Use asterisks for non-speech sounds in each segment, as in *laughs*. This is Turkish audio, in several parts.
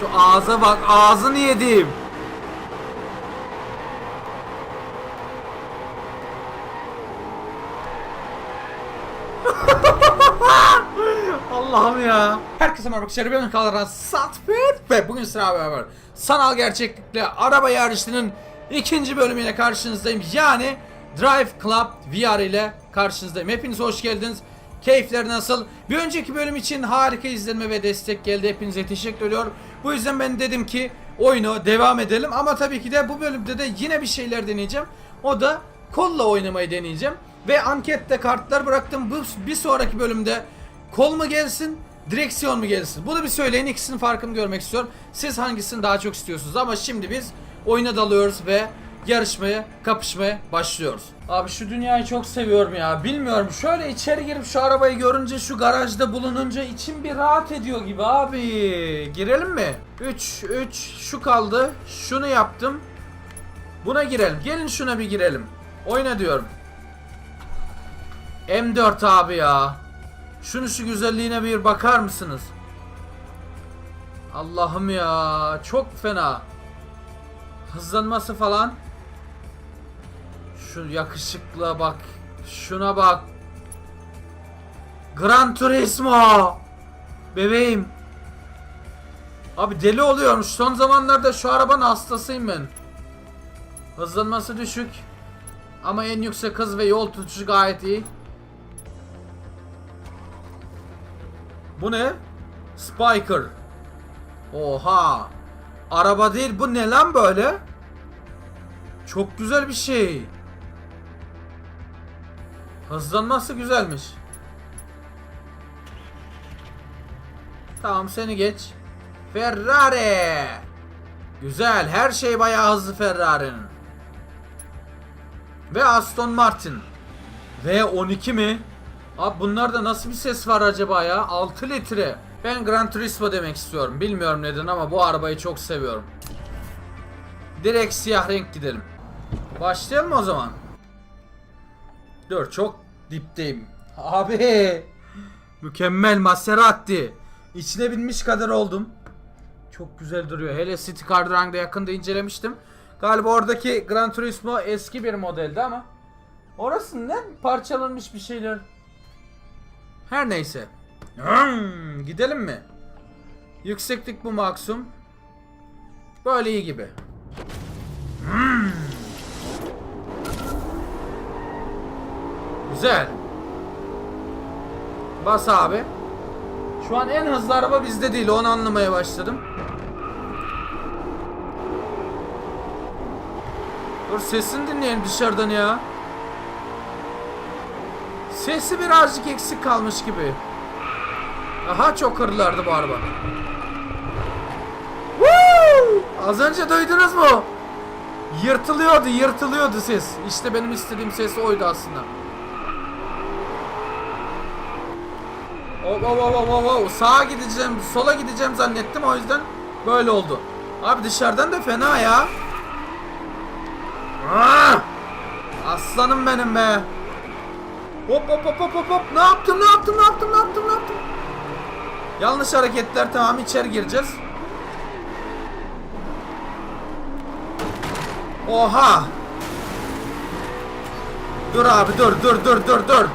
Şu ağza bak ağzını yedim. *laughs* Allah'ım ya. Herkese merhaba arkadaşlar. Ben Kalara Satpet ve bugün sıra beraber sanal gerçeklikle araba yarışının ikinci bölümüyle karşınızdayım. Yani Drive Club VR ile karşınızdayım. Hepiniz hoş geldiniz. Keyifler nasıl? Bir önceki bölüm için harika izlenme ve destek geldi. Hepinize teşekkür ediyorum. Bu yüzden ben dedim ki oyunu devam edelim. Ama tabii ki de bu bölümde de yine bir şeyler deneyeceğim. O da kolla oynamayı deneyeceğim. Ve ankette kartlar bıraktım. Bu bir sonraki bölümde Kol mu gelsin, direksiyon mu gelsin? Bunu bir söyleyin ikisinin farkını görmek istiyorum. Siz hangisini daha çok istiyorsunuz? Ama şimdi biz oyuna dalıyoruz ve yarışmaya, kapışmaya başlıyoruz. Abi şu dünyayı çok seviyorum ya. Bilmiyorum şöyle içeri girip şu arabayı görünce şu garajda bulununca içim bir rahat ediyor gibi abi. Girelim mi? 3 3 şu kaldı. Şunu yaptım. Buna girelim. Gelin şuna bir girelim. Oyna diyorum. M4 abi ya. Şunu şu güzelliğine bir bakar mısınız? Allah'ım ya çok fena. Hızlanması falan. Şu yakışıklığa bak. Şuna bak. Gran Turismo. Bebeğim. Abi deli oluyormuş. Son zamanlarda şu arabanın hastasıyım ben. Hızlanması düşük. Ama en yüksek hız ve yol tutuşu gayet iyi. Bu ne? Spiker. Oha. Araba değil bu ne lan böyle? Çok güzel bir şey. Hızlanması güzelmiş. Tamam seni geç. Ferrari. Güzel. Her şey bayağı hızlı Ferrari'nin. Ve Aston Martin. V12 mi? Abi bunlarda nasıl bir ses var acaba ya? 6 litre. Ben Gran Turismo demek istiyorum. Bilmiyorum neden ama bu arabayı çok seviyorum. Direkt siyah renk gidelim. Başlayalım o zaman? Dur çok dipteyim. Abi. Mükemmel Maserati. İçine binmiş kadar oldum. Çok güzel duruyor. Hele City Cardrang'da yakında incelemiştim. Galiba oradaki Gran Turismo eski bir modeldi ama orasından parçalanmış bir şeyler. Her neyse. Hmm, gidelim mi? Yükseklik bu maksimum. Böyle iyi gibi. Hmm. Güzel. Bas abi. Şu an en hızlı araba bizde değil. Onu anlamaya başladım. Dur sesini dinleyelim dışarıdan ya. Sesi birazcık eksik kalmış gibi. Aha çok hırlardı bu araba. Woo! Az önce duydunuz mu? Yırtılıyordu, yırtılıyordu ses. İşte benim istediğim ses oydu aslında. Oh, oh, oh, oh, oh. Sağa gideceğim, sola gideceğim zannettim o yüzden böyle oldu. Abi dışarıdan da fena ya. Ah! Aslanım benim be. Hop hop hop hop hop hop. Ne yaptım ne yaptım ne yaptım ne yaptım ne yaptım. Yanlış hareketler tamam içeri gireceğiz. Oha. Dur abi dur dur dur dur dur.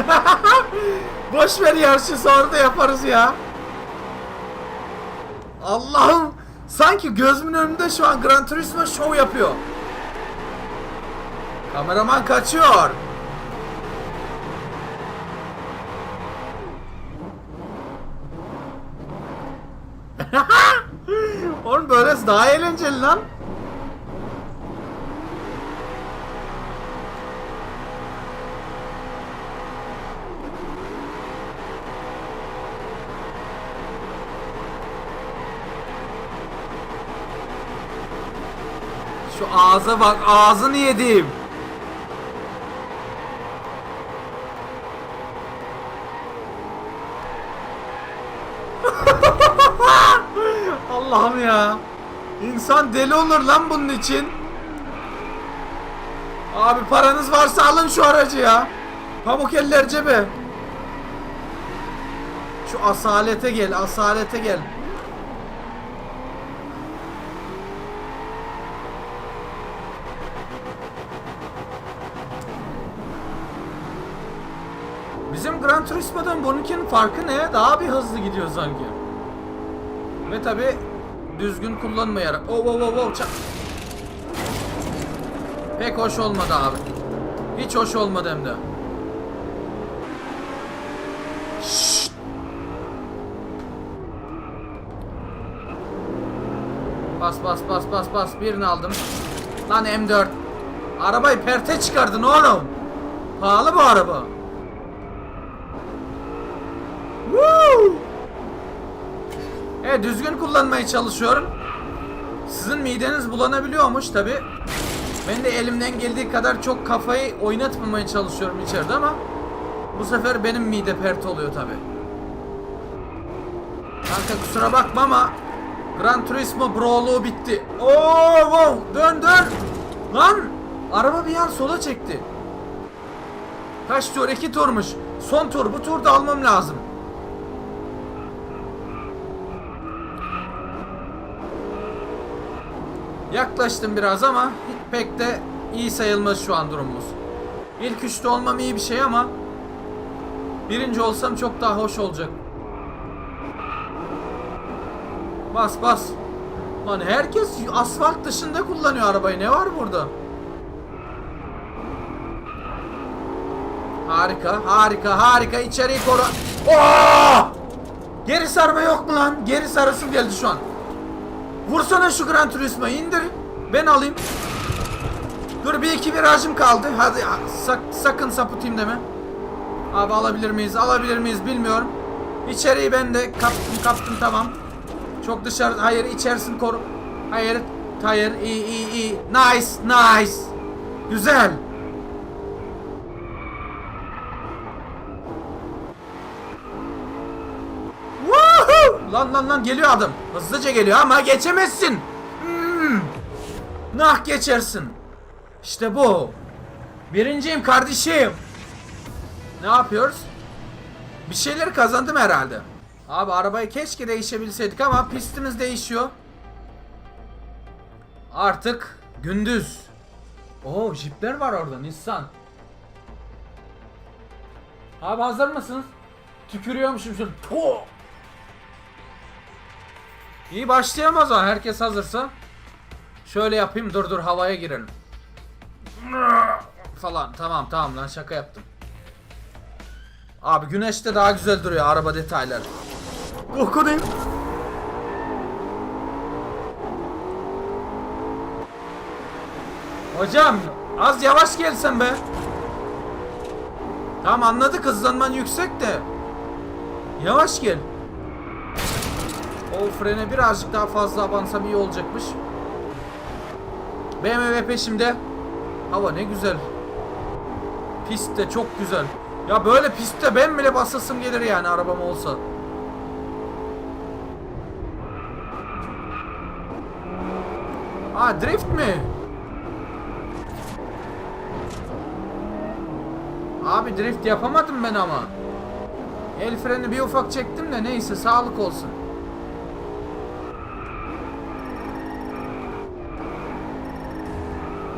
*laughs* Boş ver yarışı sonra da yaparız ya. Allah'ım sanki gözümün önünde şu an Gran Turismo show yapıyor. Kameraman kaçıyor. *laughs* Oğlum böylesi daha eğlenceli lan. Şu ağza bak ağzını yedim. *laughs* Allah'ım ya. İnsan deli olur lan bunun için. Abi paranız varsa alın şu aracı ya. Pamuk eller cebe. Şu asalete gel, asalete gel. Bizim Gran Turismo'dan bununkinin farkı ne? Daha bir hızlı gidiyor sanki. Ve tabi düzgün kullanmayarak. Oh oh oh oh. çak- Pek hoş olmadı abi. Hiç hoş olmadı hem de. Şşt. Bas bas bas bas bas birini aldım. Lan M4. Arabayı perte çıkardın oğlum. Pahalı bu araba. Woo! Evet düzgün kullanmaya çalışıyorum. Sizin mideniz bulanabiliyormuş tabi. Ben de elimden geldiği kadar çok kafayı oynatmamaya çalışıyorum içeride ama bu sefer benim mide pert oluyor tabi. Kanka kusura bakma ama Gran Turismo Brawl'u bitti. Oo, wow, dön dön. Lan araba bir an sola çekti. Kaç tur? İki turmuş. Son tur. Bu turda almam lazım. Yaklaştım biraz ama pek de iyi sayılmaz şu an durumumuz. İlk üçte olmam iyi bir şey ama birinci olsam çok daha hoş olacak. Bas bas. Lan herkes asfalt dışında kullanıyor arabayı. Ne var burada? Harika, harika, harika. İçeriği koru. Oo! Geri sarma yok mu lan? Geri sarısım geldi şu an. Vursana şu Gran Turismo'yu indir. Ben alayım. Dur bir iki virajım kaldı. Hadi sak, sakın sapıtayım deme. Abi alabilir miyiz? Alabilir miyiz bilmiyorum. İçeriği ben de kaptım kaptım tamam. Çok dışarı hayır içerisin koru. Hayır hayır iyi iyi iyi. Nice nice. Güzel. Lan lan lan geliyor adam. Hızlıca geliyor ama geçemezsin. Hmm. Nah geçersin. İşte bu. Birinciyim kardeşim. Ne yapıyoruz? Bir şeyler kazandım herhalde. Abi arabayı keşke değişebilseydik ama pistimiz değişiyor. Artık gündüz. Oo jipler var orada Nissan. Abi hazır mısınız? Tükürüyormuşum şunu. İyi başlayamaz o herkes hazırsa. Şöyle yapayım dur dur havaya girelim. Falan tamam tamam lan şaka yaptım. Abi güneşte daha güzel duruyor araba detayları. Okudun. Hocam az yavaş gelsen be. Tamam anladık hızlanman yüksek de. Yavaş gel. O frene birazcık daha fazla abansam iyi olacakmış. BMW peşimde. Hava ne güzel. Pist de çok güzel. Ya böyle pistte ben bile basasım gelir yani arabam olsa. Ha drift mi? Abi drift yapamadım ben ama. El freni bir ufak çektim de neyse sağlık olsun.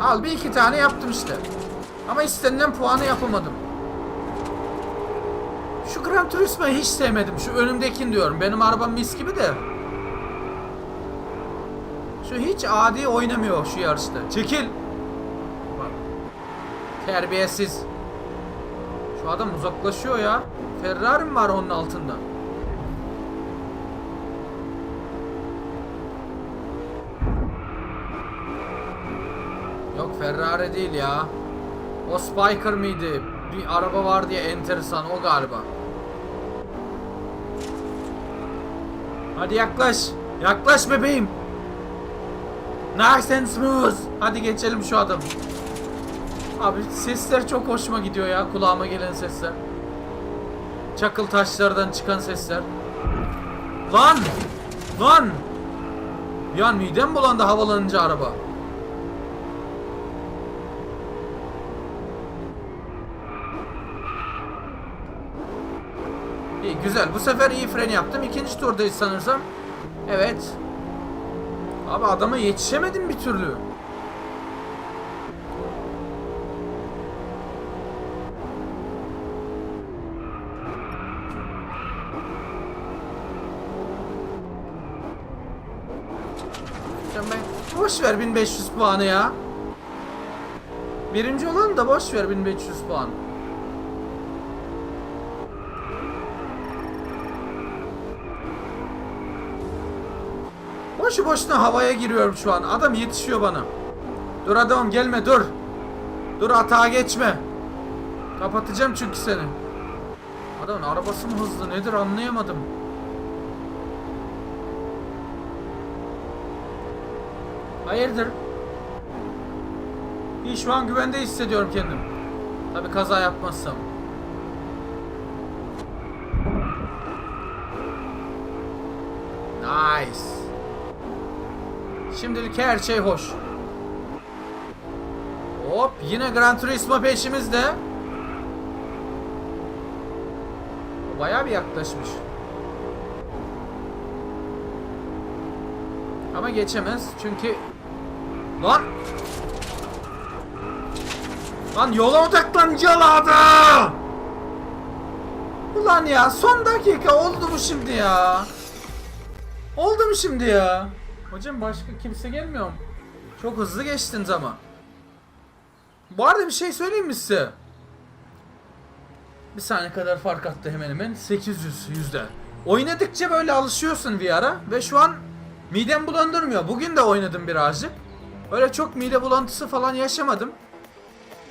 Al bir iki tane yaptım işte. Ama istenilen puanı yapamadım. Şu Gran Turismo'yu hiç sevmedim. Şu önümdekini diyorum. Benim arabam mis gibi de. Şu hiç adi oynamıyor şu yarışta. Çekil. Terbiyesiz. Şu adam uzaklaşıyor ya. Ferrari mi var onun altında? Ferrari değil ya. O Spiker mıydı? Bir araba var diye enteresan o galiba. Hadi yaklaş. Yaklaş bebeğim. Nice and smooth. Hadi geçelim şu adamı. Abi sesler çok hoşuma gidiyor ya kulağıma gelen sesler. Çakıl taşlardan çıkan sesler. Lan! Lan! An midem bulandı havalanınca araba. Güzel. Bu sefer iyi fren yaptım. İkinci turdayız sanırsam. Evet. Abi adama yetişemedim bir türlü. Boş ver 1500 puanı ya. Birinci olan da boş ver 1500 puan. Boşu boşuna havaya giriyorum şu an. Adam yetişiyor bana. Dur adamım gelme dur. Dur hata geçme. Kapatacağım çünkü seni. Adamın arabası mı hızlı nedir anlayamadım. Hayırdır? İyi şu an güvende hissediyorum kendim. Tabi kaza yapmazsam. Nice. Şimdilik her şey hoş. Hop yine Gran Turismo peşimizde. Bayağı bir yaklaşmış. Ama geçemez çünkü Lan Lan yola odaklan yaladı Ulan ya son dakika oldu mu şimdi ya Oldu mu şimdi ya Hocam başka kimse gelmiyor mu? Çok hızlı geçtiniz ama. Bu arada bir şey söyleyeyim mi size? Bir saniye kadar fark attı hemen hemen. 800 yüzde. Oynadıkça böyle alışıyorsun VR'a Ve şu an midem bulandırmıyor. Bugün de oynadım birazcık. Öyle çok mide bulantısı falan yaşamadım.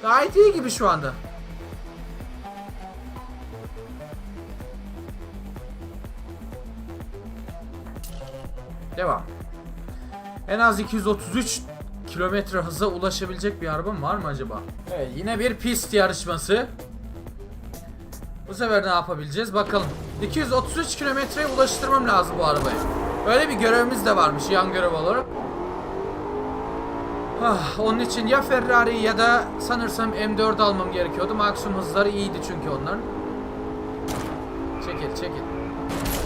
Gayet iyi gibi şu anda. Devam. En az 233 kilometre hıza ulaşabilecek bir arabam var mı acaba? Evet yine bir pist yarışması. Bu sefer ne yapabileceğiz bakalım. 233 kilometreye ulaştırmam lazım bu arabayı. Öyle bir görevimiz de varmış yan görev olarak. Ah, onun için ya Ferrari ya da sanırsam M4 almam gerekiyordu. Maksimum hızları iyiydi çünkü onların. Çekil çekil.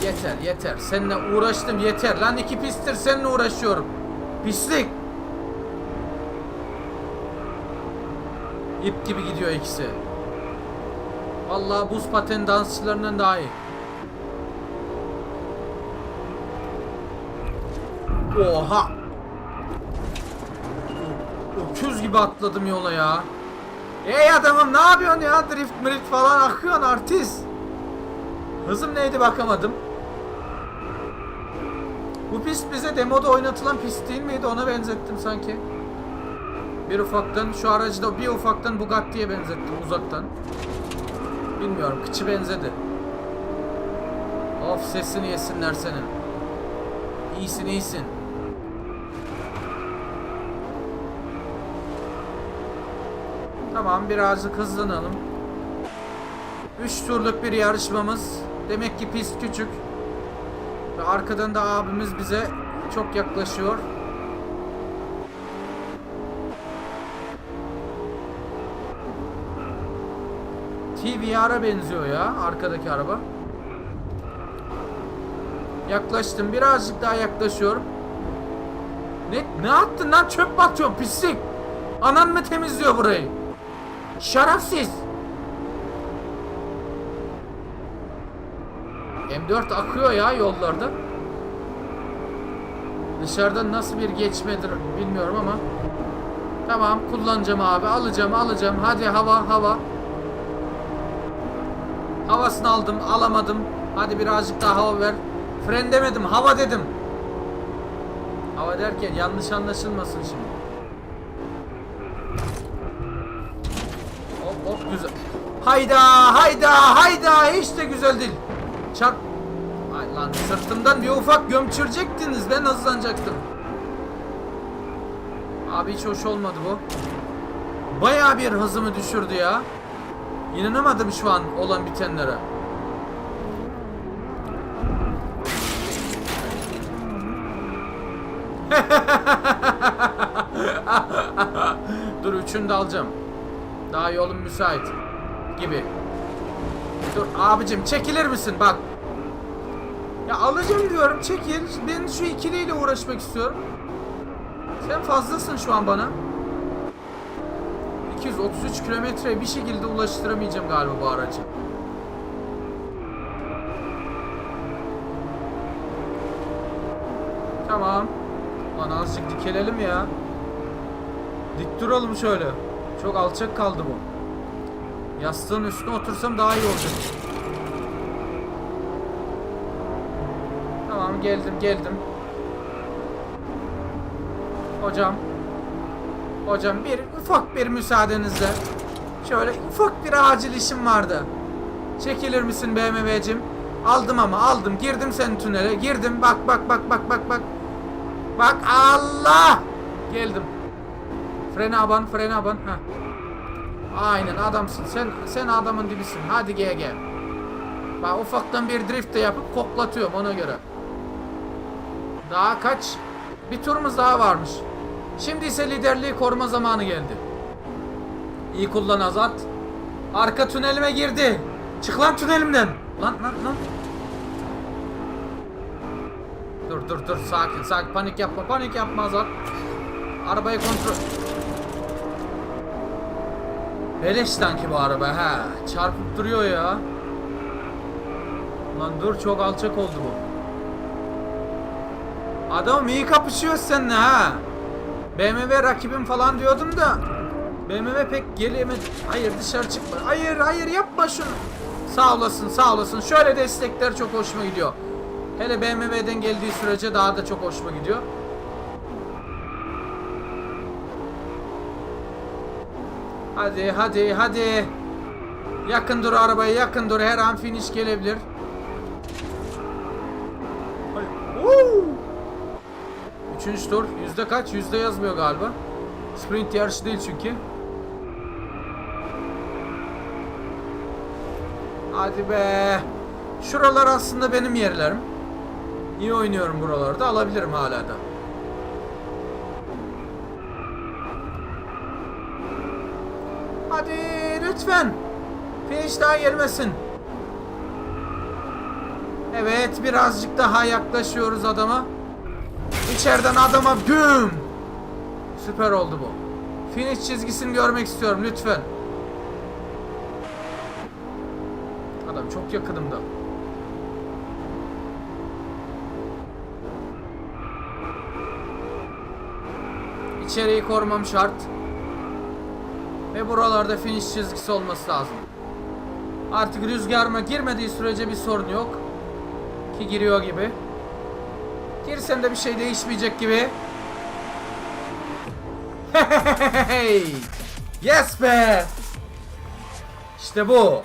Yeter yeter. Seninle uğraştım yeter. Lan iki pisttir seninle uğraşıyorum. Pislik. İp gibi gidiyor ikisi. Vallahi buz paten dansçılarından daha iyi. Oha. Öküz gibi atladım yola ya. Ey adamım ne yapıyorsun ya? Drift drift falan akıyorsun artist. Hızım neydi bakamadım. Bu pist bize demoda oynatılan pist değil miydi? Ona benzettim sanki. Bir ufaktan şu aracı da bir ufaktan Bugatti'ye benzettim uzaktan. Bilmiyorum kıçı benzedi. Of sesini yesinler senin. İyisin iyisin. Tamam birazcık hızlanalım. 3 turluk bir yarışmamız. Demek ki pist küçük. Ve arkadan da abimiz bize çok yaklaşıyor. TVR'a benziyor ya arkadaki araba. Yaklaştım. Birazcık daha yaklaşıyorum. Ne ne attın lan çöp mü atıyorsun pislik? Anan mı temizliyor burayı? Şerefsiz. M4 akıyor ya yollarda. Dışarıdan nasıl bir geçmedir bilmiyorum ama. Tamam kullanacağım abi alacağım alacağım. Hadi hava hava. Havasını aldım alamadım. Hadi birazcık daha hava ver. Fren demedim hava dedim. Hava derken yanlış anlaşılmasın şimdi. Hop hop güzel. Hayda hayda hayda hiç de güzel değil. Çarp. Lan sırtımdan bir ufak gömçürecektiniz ben hızlanacaktım. Abi hiç hoş olmadı bu. Bayağı bir hızımı düşürdü ya. İnanamadım şu an olan bitenlere. *laughs* Dur üçünü de alacağım. Daha yolum müsait gibi. Dur abicim çekilir misin bak. Ya alacağım diyorum çekil. Ben şu ikiliyle uğraşmak istiyorum. Sen fazlasın şu an bana. 233 kilometreye bir şekilde ulaştıramayacağım galiba bu aracı. Tamam. Lan azıcık dikelelim ya. Dik duralım şöyle. Çok alçak kaldı bu. Yastığın üstüne otursam daha iyi olacak. Tamam geldim geldim. Hocam. Hocam bir ufak bir müsaadenizle. Şöyle ufak bir acil işim vardı. Çekilir misin BMW'cim? Aldım ama aldım. Girdim senin tünele. Girdim. Bak bak bak bak bak bak. Bak Allah! Geldim. Frene aban, frene aban. Ha. Aynen adamsın. Sen sen adamın dibisin. Hadi GG. Bak ufaktan bir drift de yapıp koklatıyorum ona göre. Daha kaç? Bir turumuz daha varmış. Şimdi ise liderliği koruma zamanı geldi. İyi kullan Azat. Arka tünelime girdi. Çık lan tünelimden. Lan lan lan. Dur dur dur sakin sakin panik yapma panik yapma Azat. Arabayı kontrol. Beleş sanki bu araba ha. Çarpıp duruyor ya. Lan dur çok alçak oldu bu. Adam iyi kapışıyor seninle ha. BMW rakibim falan diyordum da BMW pek gelemedi. Hayır dışarı çıkma. Hayır hayır yapma şunu. Sağ olasın sağ olasın. Şöyle destekler çok hoşuma gidiyor. Hele BMW'den geldiği sürece daha da çok hoşuma gidiyor. Hadi hadi hadi. Yakın dur arabaya yakın dur her an finish gelebilir. Hayır. Woo! Üçüncü tur. Yüzde kaç? Yüzde yazmıyor galiba. Sprint yarışı değil çünkü. Hadi be. Şuralar aslında benim yerlerim. İyi oynuyorum buralarda. Alabilirim hala da. Hadi lütfen. Finish daha gelmesin. Evet birazcık daha yaklaşıyoruz adama. İçeriden adama güm. Süper oldu bu. Finish çizgisini görmek istiyorum lütfen. Adam çok yakınımda. İçeriği korumam şart. Ve buralarda finish çizgisi olması lazım. Artık rüzgarıma girmediği sürece bir sorun yok. Ki giriyor gibi. Girsem de bir şey değişmeyecek gibi. Yes be! İşte bu.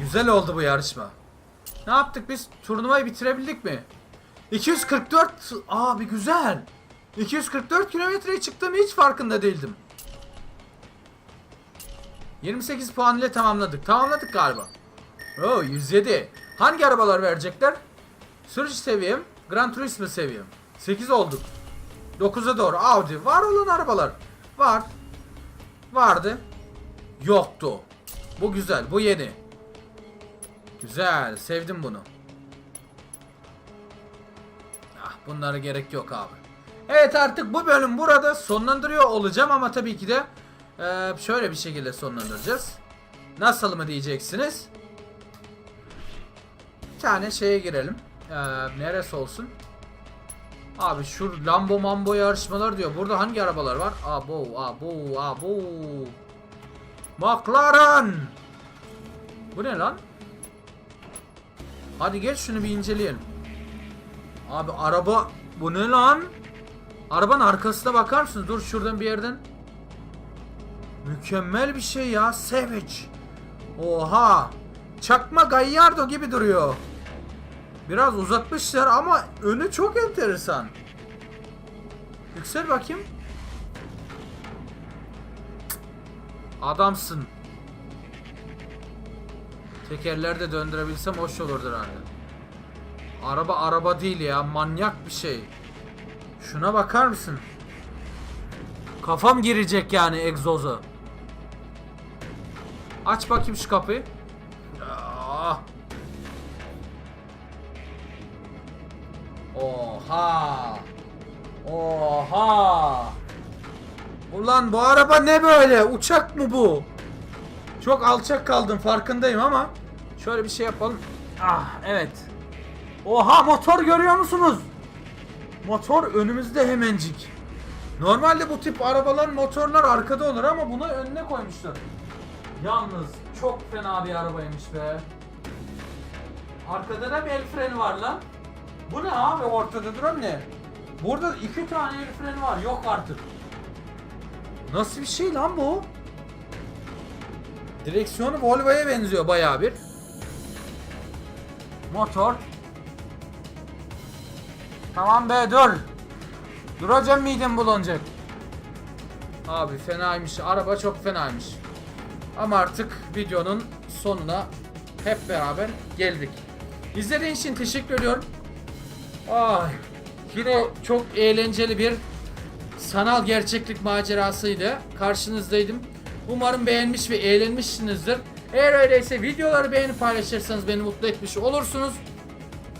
Güzel oldu bu yarışma. Ne yaptık biz? Turnuvayı bitirebildik mi? 244 abi güzel. 244 kilometreye çıktığım hiç farkında değildim. 28 puan ile tamamladık. Tamamladık galiba. Oo 107. Hangi arabalar verecekler? Sürüş seviyem, Gran Turismo seviyem. 8 olduk. 9'a doğru Audi. Var olan arabalar. Var. Vardı. Yoktu. Bu güzel. Bu yeni. Güzel. Sevdim bunu. Ah bunlara gerek yok abi. Evet artık bu bölüm burada sonlandırıyor olacağım ama tabii ki de eee, şöyle bir şekilde sonlandıracağız. Nasıl mı diyeceksiniz? Bir tane şeye girelim. Eee, neresi olsun? Abi şu Lambo Mambo yarışmalar diyor. Burada hangi arabalar var? Abo, abo, abo. McLaren. Bu ne lan? Hadi gel şunu bir inceleyelim. Abi araba bu ne lan? Arabanın arkasına bakar mısınız? Dur şuradan bir yerden. Mükemmel bir şey ya. Savage. Oha. Çakma Gallardo gibi duruyor. Biraz uzatmışlar ama önü çok enteresan. Yüksel bakayım. Adamsın. Tekerler de döndürebilsem hoş olurdu herhalde. Araba araba değil ya. Manyak bir şey. Şuna bakar mısın? Kafam girecek yani egzoza. Aç bakayım şu kapıyı. Oha. Oha. Ulan bu araba ne böyle? Uçak mı bu? Çok alçak kaldım farkındayım ama şöyle bir şey yapalım. Ah evet. Oha motor görüyor musunuz? Motor önümüzde hemencik. Normalde bu tip arabaların motorlar arkada olur ama bunu önüne koymuşlar. Yalnız çok fena bir arabaymış be. Arkada da bir el freni var lan. Bu ne abi ortada duran ne? Burada iki tane el freni var yok artık. Nasıl bir şey lan bu? Direksiyonu Volvo'ya benziyor bayağı bir. Motor. Tamam be dur. Duracağım midem bulanacak. Abi fenaymış. Araba çok fenaymış. Ama artık videonun sonuna hep beraber geldik. İzlediğiniz için teşekkür ediyorum. Ay, yine çok eğlenceli bir sanal gerçeklik macerasıydı. Karşınızdaydım. Umarım beğenmiş ve eğlenmişsinizdir. Eğer öyleyse videoları beğenip paylaşırsanız beni mutlu etmiş olursunuz.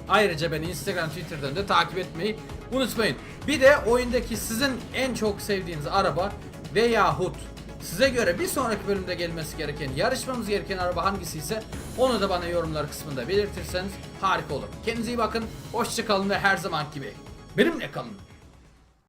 Ayrıca beni Instagram, Twitter'dan da takip etmeyi unutmayın. Bir de oyundaki sizin en çok sevdiğiniz araba veyahut size göre bir sonraki bölümde gelmesi gereken, yarışmamız gereken araba hangisi ise onu da bana yorumlar kısmında belirtirseniz harika olur. Kendinize iyi bakın, hoşçakalın ve her zaman gibi benimle kalın.